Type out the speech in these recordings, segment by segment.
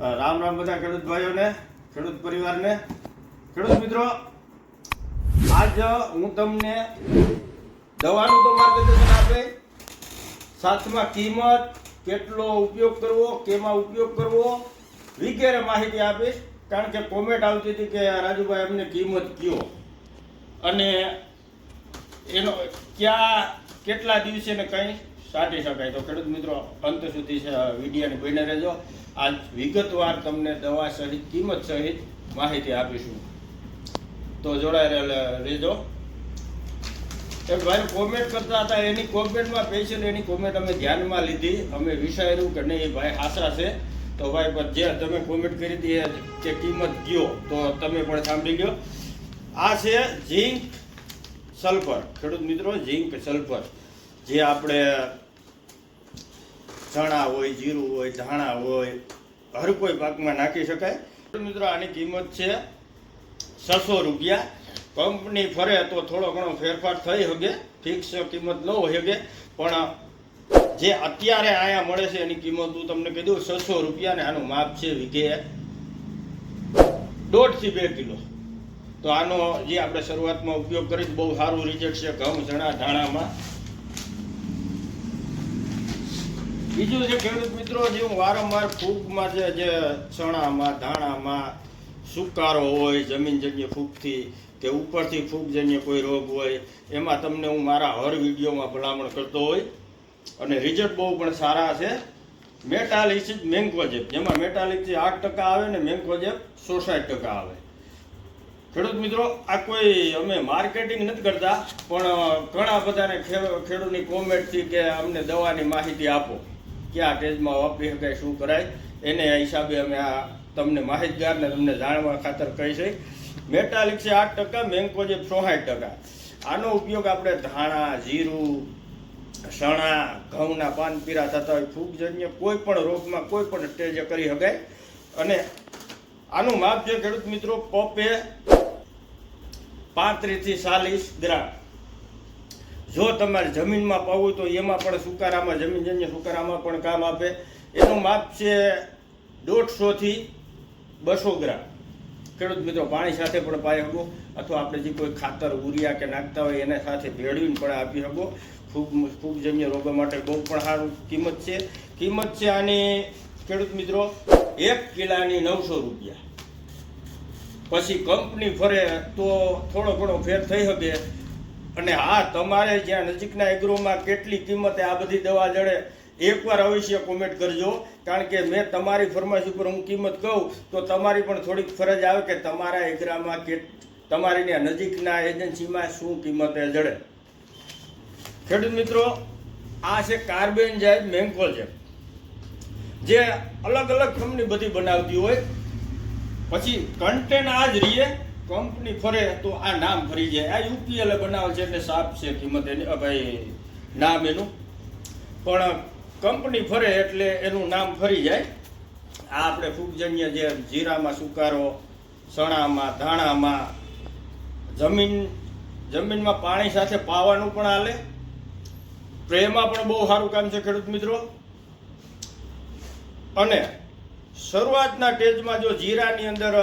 રામ રામ બધા ખેડૂત ભાઈઓને, ખેડૂત પરિવારને. ખેડૂત મિત્રો, આજ હું તમને દવાનું તો માર્ગદર્શન આપે. સાથમાં કિંમત, કેટલો ઉપયોગ કરવો, કેમાં ઉપયોગ કરવો, વગેરે માહિતી આપીશ કારણ કે કોમેન્ટ આવતી હતી કે રાજુભાઈ અમને કિંમત કયો. અને એનો, ક્યાં, કેટલા દિવસે ને કંઈ. સાટી શકાય. તો ખેડૂત મિત્રો, અંત સુધી વિડીયાને બને રહેજો. આજ વિગતવાર તમને દવા સહિત, કિંમત સહિત માહિતી આપીશું. તો જોડાયેલા રહેજો. એક ભાઈ કોમેન્ટ કરતા હતા, એની કોમેન્ટમાં સ્પેશિયલ એની કોમેન્ટ અમે ધ્યાનમાં લીધી. અમે વિચાર્યું કે નહીં ભાઈ આશા છે. તો ભાઈ, પણ જે તમે કોમેન્ટ કરી હતી કે કિંમત ગયો, તો તમે પણ સાંભળી ગયો. આ છે ઝીંક સલ્ફર. ખેડૂત મિત્રો, ઝીંક સલ્ફર. જે આપણે ચણા હોય, જીરું હોય, ધાણા હોય, હર કોઈ પાકમાં નાખી શકાય. મિત્રો, આની કિંમત છે છસો રૂપિયા. કંપની ફરે તો થોડો ઘણો ફેરફાર થઈ શકે ફિક્સ કિંમત ન હોય શકે પણ જે અત્યારે અહીંયા મળે છે એની કિંમત હું તમને કીધું છસો રૂપિયા ને આનું માપ છે વીઘે દોઢથી બે કિલો. તો આનો જે આપણે શરૂઆતમાં ઉપયોગ કરી બહુ સારું રિઝલ્ટ છે, ઘઉં, ચણા, ધાણામાં. બીજું છે ખેડૂત મિત્રો, જે હું વારંવાર ફૂગમાં છે જે ચણામાં, ધાણામાં સુકારો હોય, જમીનજન્ય ફૂગથી કે ઉપરથી ફૂગજન્ય કોઈ રોગ હોય, એમાં તમને હું મારા હર વિડીયોમાં ભલામણ કરતો હોય. અને રિઝલ્ટ બહુ પણ સારા છે. મેટાલિસિસ મેન્કોજેપ જેમાં મેટાલિસિસ આઠ ટકા આવે ને મેન્કોજેપ સોસાઠ ટકા આવે. ખેડૂત મિત્રો, આ કોઈ અમે માર્કેટિંગ નથી કરતા, પણ ઘણા બધાને ખેડૂતની કોમેન્ટથી કે અમને દવાની માહિતી આપો. કયા સ્ટેજમાં વાપરી શકાય શું કરાય, એને હિસાબે અમે આ તમને માહિતગાર ને તમને જાણવા ખાતર કહી છે. મેટાલિક છે આઠ ટકા, મેંકો છે સોહાઠ ટકા. આનો ઉપયોગ આપણે ધાણા, જીરું, સણા, ઘઉંના પાન પીરા થતા હોય, ફૂગજન્ય, કોઈ પણ રોગમાં કોઈ પણ સ્ટેજે કરી શકાય અને આનું માપ છે ખેડૂત મિત્રો, પપે પાંત્રીસથી ચાલીસ ગ્રામ. જો તમારે જમીનમાં પાવું તો એમાં પણ સુકારામાં જમીનજન્ય સુકારામાં પણ કામ આપે. એનું માપ છે દોઢસોથી બસો ગ્રામ. ખેડૂત મિત્રો, પાણી સાથે પણ પાઈ શકો અથવા આપણે જે કોઈ ખાતર ઉરિયા કે નાખતા હોય એના સાથે ભેળવીને પણ આપી શકો. ખૂબ ખૂબ જન્ય રોગો માટે બહુ પણ સારું કિંમત છે. કિંમત છે આની, ખેડૂત મિત્રો, એક કિલાની નવસો રૂપિયા. પછી કંપની ફરે તો થોડો ઘણો ફેર થઈ શકે. અને હા, તમારે જ્યાં નજીકના એગ્રોમાં કેટલી કિંમતે આ બધી દવા જડે, એકવાર અવશ્ય કોમેન્ટ કરજો. કારણ કે મેં તમારી ફરમાઈશ ઉપર હું કિંમત કહું, તો તમારી પણ થોડીક ફરજ આવે કે તમારા એગ્રામાં કે, તમારી નજીકના એજન્સીમાં શું કિંમતે જડે. ખેડૂત મિત્રો, આ છે કાર્બન જાય મેન્કોલ છે. જે અલગ અલગ કંપની બધી બનાવતી હોય. પછી કન્ટેન આ જ રહીએ કંપની ફરે તો આ નામ ફરી જાય. આ યુપીએલ બનાવે છે એટલે સાફ છે કિંમત એની. ભાઈ, નામ એનું. પણ કંપની ફરે એટલે એનું નામ ફરી જાય. આ આપણે ફૂગજન્ય જે જીરામાં સુકારો, સણામાં, ધાણામાં, જમીન, જમીનમાં પાણી સાથે પાવાનું પણ હાલે. પ્રેમાં પણ બહુ સારું કામ છે ખેડૂત મિત્રો. અને શરૂઆતના સ્ટેજમાં જો જીરાની અંદર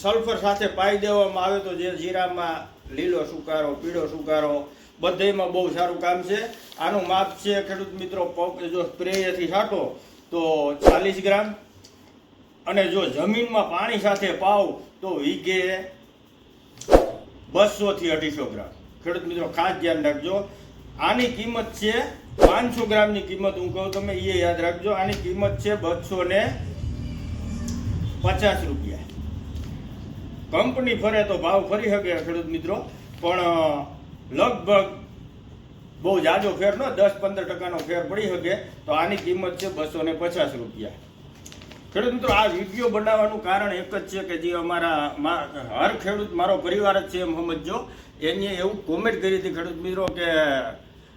સલ્ફર સાથે પાઈ દેવામાં આવે તો જે જીરામાં લીલો સુકારો, પીળો સુકારો બધેમાં બહુ સારું કામ છે. આનું માપ છે, ખેડૂત મિત્રો, પગ જો સ્પ્રેથી છાંટો તો ચાલીસ ગ્રામ. અને જો જમીનમાં પાણી સાથે પાવ તો વીઘે બસોથી અઢીસો ગ્રામ. ખેડૂત મિત્રો, ખાસ ધ્યાન રાખજો. આની કિંમત છે પાંચસો ગ્રામની કિંમત હું કહું, તમે એ યાદ રાખજો. આની કિંમત છે બસો ને પચાસ રૂપિયા. કંપની ફરે તો ભાવ ફરી શકે ખેડૂત મિત્રો. પણ લગભગ બહુ જાજો ફેર નો, દસ પંદર ટકાનો ફેર પડી શકે. તો આની કિંમત છે બસો ને પચાસ રૂપિયા. ખેડૂત મિત્રો, આ વીડિયો બનાવવાનું કારણ એક જ છે કે જે અમારા હર ખેડૂત મારો પરિવાર જ છે એમ સમજો એને એવું કોમેન્ટ કરી હતી ખેડૂત મિત્રો કે,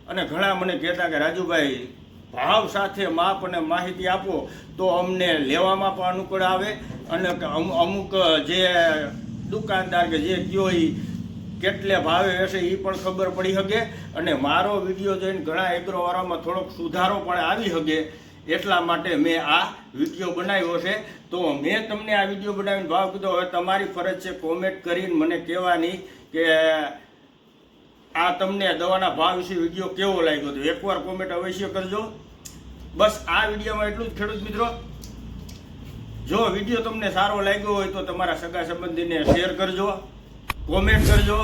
અને ઘણા મને કહેતા કે, રાજુભાઈ, ભાવ સાથે માપ અને માહિતી આપો તો અમને લેવામાં પણ અનુકૂળ આવે અને અમુક જે દુકાનદાર કે જે કયો એ કેટલે ભાવે હશે એ પણ ખબર પડી શકે અને મારો વીડિયો જોઈને ઘણા એગ્રોવાળામાં થોડોક સુધારો પણ આવી શકે એટલા માટે મેં આ વીડિયો બનાવ્યો છે. તો મેં તમને આ વીડિયો બનાવીને ભાવ કીધો, હવે તમારી ફરજ છે કોમેન્ટ કરીને મને કહેવાની કે આ તમને દવાના ભાવ વિશે વીડિયો કેવો લાગ્યો હતો એકવાર કોમેન્ટ અવશ્ય કરજો. બસ આ વિડીયોમાં એટલું જ ખેડૂત મિત્રો. જો વીડિયો તમને સારો લાગ્યો હોય તો તમારા સગા સંબંધીને શેર કરજો કોમેન્ટ કરજો.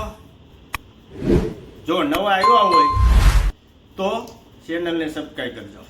જો નવા આવ્યા હોય તો ચેનલને સબસ્ક્રાઈબ કરજો.